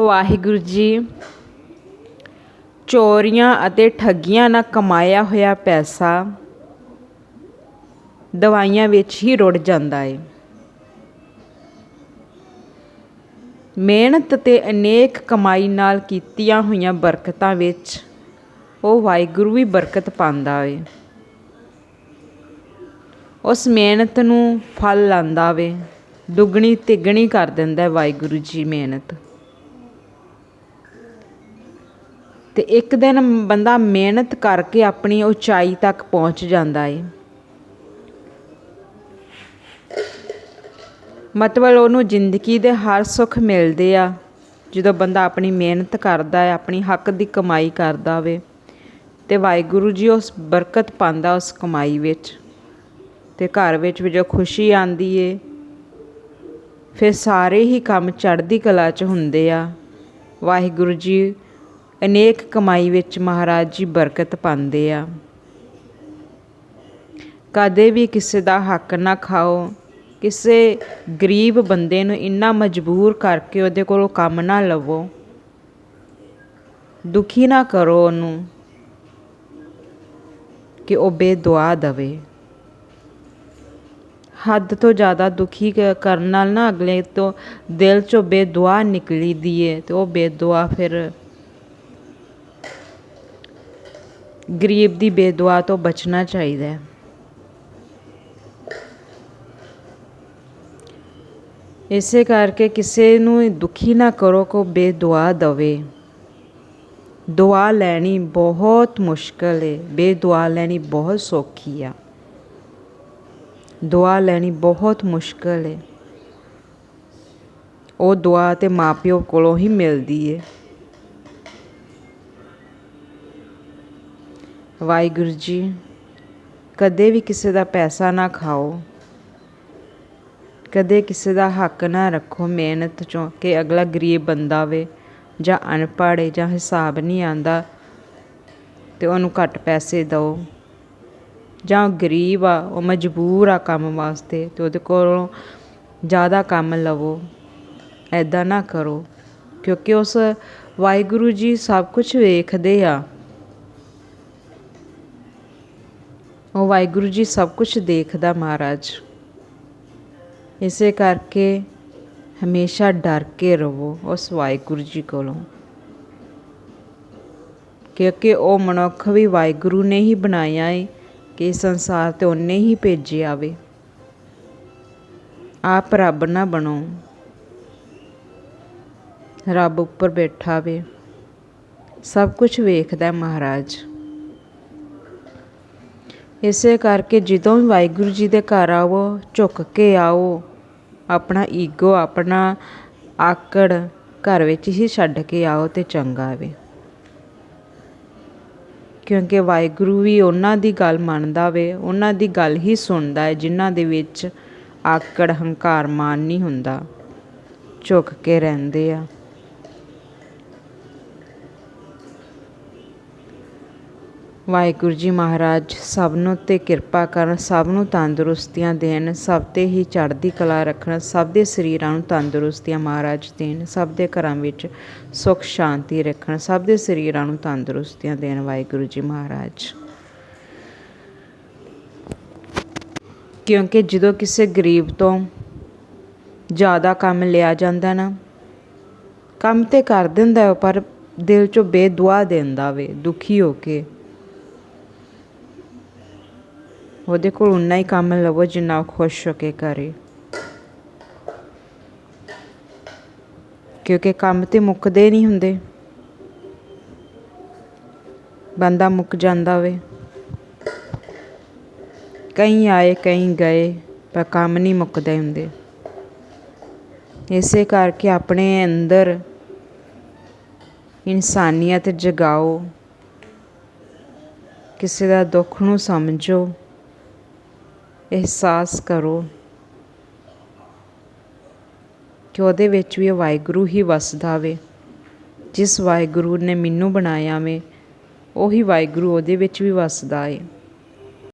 ਵਾਹਿਗੁਰੂ ਜੀ, ਚੋਰੀਆਂ ਅਤੇ ਠੱਗੀਆਂ ਨਾਲ ਕਮਾਇਆ ਹੋਇਆ ਪੈਸਾ ਦਵਾਈਆਂ ਵਿੱਚ ਹੀ ਰੁੜ ਜਾਂਦਾ ਹੈ ਮਿਹਨਤ ਤੇ ਅਨੇਕ ਕਮਾਈ ਨਾਲ ਕੀਤੀਆਂ ਹੋਈਆਂ ਬਰਕਤਾਂ ਵਿੱਚ ਉਹ ਵਾਹਿਗੁਰੂ ਵੀ ਬਰਕਤ ਪਾਉਂਦਾ ਏ। ਉਸ ਮਿਹਨਤ ਨੂੰ ਫਲ ਲਾਂਦਾ ਵੇ, ਦੁੱਗਣੀ ਤਿੱਗਣੀ ਕਰ ਦਿੰਦਾ ਵਾਹਿਗੁਰੂ ਜੀ ਮਿਹਨਤ। ਅਤੇ ਇੱਕ ਦਿਨ ਬੰਦਾ ਮਿਹਨਤ ਕਰਕੇ ਆਪਣੀ ਉਚਾਈ ਤੱਕ ਪਹੁੰਚ ਜਾਂਦਾ ਏ। ਮਤਲਬ ਉਹਨੂੰ ਜ਼ਿੰਦਗੀ ਦੇ ਹਰ ਸੁੱਖ ਮਿਲਦੇ ਆ, ਜਦੋਂ ਬੰਦਾ ਆਪਣੀ ਮਿਹਨਤ ਕਰਦਾ ਹੈ ਆਪਣੀ ਹੱਕ ਦੀ ਕਮਾਈ ਕਰਦਾ ਵੇ। ਤੇ ਵਾਹਿਗੁਰੂ ਜੀ ਉਸ ਬਰਕਤ ਪਾਉਂਦਾ ਉਸ ਕਮਾਈ ਵਿੱਚ। ਤੇ ਘਰ ਵਿੱਚ ਵੀ ਜੋ ਖੁਸ਼ੀ ਆਂਦੀ ਏ, ਫਿਰ ਸਾਰੇ ਹੀ ਕੰਮ ਚੜ੍ਹਦੀ ਕਲਾ 'ਚ ਹੁੰਦੇ ਆ। ਵਾਹਿਗੁਰੂ ਜੀ ਅਨੇਕ ਕਮਾਈ ਵਿੱਚ ਮਹਾਰਾਜ ਜੀ ਬਰਕਤ ਪਾਉਂਦੇ ਆ। ਕਦੇ ਵੀ ਕਿਸੇ ਦਾ ਹੱਕ ਨਾ ਖਾਓ, ਕਿਸੇ ਗਰੀਬ ਬੰਦੇ ਨੂੰ ਇੰਨਾ ਮਜਬੂਰ ਕਰਕੇ ਉਹਦੇ ਕੋਲੋਂ ਕੰਮ ਨਾ ਲਵੋ, ਦੁਖੀ ਨਾ ਕਰੋ ਉਹਨੂੰ ਕਿ ਉਹ ਬੇਦੁਆ ਦਵੇ। ਹੱਦ ਤੋਂ ਜ਼ਿਆਦਾ ਦੁਖੀ ਕਰਨ ਨਾਲ ਨਾ ਅਗਲੇ ਤੋਂ ਦਿਲ ਚੋਂ ਬੇਦੁਆ ਨਿਕਲੀ ਦੀਏ ਤੇ ਉਹ ਬੇਦੁਆ ਫਿਰ ਗਰੀਬ ਦੀ ਬੇਦੁਆ ਤੋਂ ਬਚਣਾ ਚਾਹੀਦਾ ਹੈ। ਇਸੇ ਕਰਕੇ ਕਿਸੇ ਨੂੰ ਦੁਖੀ ਨਾ ਕਰੋ ਕੋ ਬੇਦੁਆ ਦਵੇ। ਦੁਆ ਲੈਣੀ ਬਹੁਤ ਮੁਸ਼ਕਲ ਹੈ ਬੇਦੁਆ ਲੈਣੀ ਬਹੁਤ ਸੌਖੀ ਆ। ਦੁਆ ਲੈਣੀ ਬਹੁਤ ਮੁਸ਼ਕਲ ਹੈ ਉਹ ਦੁਆ ਤੇ ਮਾਪਿਓ ਕੋਲੋਂ ਹੀ ਮਿਲਦੀ ਹੈ ਵਾਹਿਗੁਰੂ ਜੀ, ਕਦੇ ਵੀ ਕਿਸੇ ਦਾ ਪੈਸਾ ਨਾ ਖਾਓ, ਕਦੇ ਕਿਸੇ ਦਾ ਹੱਕ ਨਾ ਰੱਖੋ, ਮਿਹਨਤ ਚੋਂ ਕਿ ਅਗਲਾ ਗਰੀਬ ਬੰਦਾ ਵੇ ਜਾਂ ਅਨਪੜ੍ਹ ਏ ਜਾਂ ਹਿਸਾਬ ਨਹੀਂ ਆਂਦਾ ਤੇ ਉਹਨੂੰ ਘੱਟ ਪੈਸੇ ਦਿਓ ਜਾਂ ਗਰੀਬ ਆ, ਉਹ ਮਜਬੂਰ ਆ ਕੰਮ ਵਾਸਤੇ ਤੇ ਉਹਦੇ ਕੋਲੋਂ ਜ਼ਿਆਦਾ ਕੰਮ ਲਵੋ ਐਦਾਂ ਨਾ ਕਰੋ ਕਿਉਂਕਿ ਉਸ ਵਾਹਿਗੁਰੂ ਜੀ ਸਭ ਕੁਝ ਵੇਖਦੇ ਆ। ਉਹ ਵਾਹਿਗੁਰੂ ਜੀ ਸਭ ਕੁਝ ਦੇਖਦਾ ਮਹਾਰਾਜ। ਇਸੇ ਕਰਕੇ ਹਮੇਸ਼ਾ ਡਰ ਕੇ ਰਹੋ ਉਸ ਵਾਹਿਗੁਰੂ ਜੀ ਕੋਲੋਂ। ਕਿਉਂਕਿ ਉਹ ਮਨੁੱਖ ਵੀ ਵਾਹਿਗੁਰੂ ਨੇ ਹੀ ਬਣਾਇਆ ਏ ਕਿ ਸੰਸਾਰ ਤੇ ਉਹਨੇ ਹੀ ਭੇਜਿਆ ਵੇ ਆਪ ਰੱਬ ਨਾ ਬਣੋ। ਰੱਬ ਉੱਪਰ ਬੈਠਾ ਵੇ। ਸਭ ਕੁਝ ਵੇਖਦਾ ਮਹਾਰਾਜ। ਇਸੇ ਕਰਕੇ ਜਦੋਂ ਵੀ ਵਾਹਿਗੁਰੂ ਜੀ ਦੇ ਘਰ ਆਵੋ, ਝੁੱਕ ਕੇ ਆਓ, ਆਪਣਾ ਈਗੋ, ਆਪਣਾ ਆਕੜ ਘਰ ਵਿੱਚ ਹੀ ਛੱਡ ਕੇ ਆਓ ਤੇ ਚੰਗਾ ਵੇ। ਕਿਉਂਕਿ ਵਾਹਿਗੁਰੂ ਵੀ ਉਹਨਾਂ ਦੀ ਗੱਲ ਮੰਨਦਾ ਵੇ, ਉਹਨਾਂ ਦੀ ਗੱਲ ਹੀ ਸੁਣਦਾ ਹੈ ਜਿਨ੍ਹਾਂ ਦੇ ਵਿੱਚ ਆਕੜ, ਹੰਕਾਰ ਮਾਨ ਨਹੀਂ ਹੁੰਦਾ। ਝੁਕ ਕੇ ਰਹਿੰਦੇ ਆ। ਵਾਹਿਗੁਰੂ ਜੀ ਮਹਾਰਾਜ, ਸਭ ਨੂੰ ਤੇ ਕਿਰਪਾ ਕਰਨ, ਸਭ ਨੂੰ ਤੰਦਰੁਸਤੀਆਂ ਦੇਣ, ਸਭ ਤੇ ਹੀ ਚੜ੍ਹਦੀ ਕਲਾ ਰੱਖਣ, ਸਭ ਦੇ ਸਰੀਰਾਂ ਨੂੰ ਤੰਦਰੁਸਤੀਆਂ ਮਹਾਰਾਜ ਦੇਣ, ਸਭ ਦੇ ਘਰਾਂ ਵਿੱਚ ਸੁੱਖ, ਸ਼ਾਂਤੀ ਰੱਖਣ, ਸਭ ਦੇ ਸਰੀਰਾਂ ਨੂੰ ਤੰਦਰੁਸਤੀਆਂ ਦੇਣ ਵਾਹਿਗੁਰੂ ਜੀ ਮਹਾਰਾਜ। ਕਿਉਂਕਿ ਜਦੋਂ ਕਿਸੇ ਗਰੀਬ ਤੋਂ ਜ਼ਿਆਦਾ ਕੰਮ ਲਿਆ ਜਾਂਦਾ ਨਾ, ਕੰਮ ਤੇ ਕਰ ਦਿੰਦਾ ਹੈ ਪਰ ਦਿਲ ਚੋਂ ਬੇਦੁਆ ਦਿੰਦਾ ਵੇ, ਦੁਖੀ ਹੋ ਕੇ। ਉਹਦੇ ਕੋਲ ਉਨਾ ਹੀ ਕੰਮ ਲਵੋ ਜਿੰਨਾ ਉਹ ਖੁਸ਼ ਹੋ ਕੇ ਕਰੇ। ਕਿਉਂਕਿ ਕੰਮ ਤੇ ਮੁੱਕਦੇ ਨਹੀਂ ਹੁੰਦੇ। ਬੰਦਾ ਮੁੱਕ ਜਾਂਦਾ ਵੇ। ਕਈ ਆਏ, ਕਈ ਗਏ, ਪਰ ਕੰਮ ਨਹੀਂ ਮੁੱਕਦੇ ਹੁੰਦੇ। ਇਸੇ ਕਰਕੇ ਆਪਣੇ ਅੰਦਰ ਇਨਸਾਨੀਅਤ ਜਗਾਓ। ਕਿਸੇ ਦਾ ਦੁੱਖ ਨੂੰ ਸਮਝੋ। ਅਹਿਸਾਸ ਕਰੋ ਕਿ ਉਹਦੇ ਵਿੱਚ ਵੀ ਵਾਹਿਗੁਰੂ ਹੀ ਵਸਦਾ ਵੇ। ਜਿਸ ਵਾਹਿਗੁਰੂ ਨੇ ਮੈਨੂੰ ਬਣਾਇਆ ਵੇ, ਉਹੀ ਵਾਹਿਗੁਰੂ ਉਹਦੇ ਵਿੱਚ ਵੀ ਵਸਦਾ ਏ।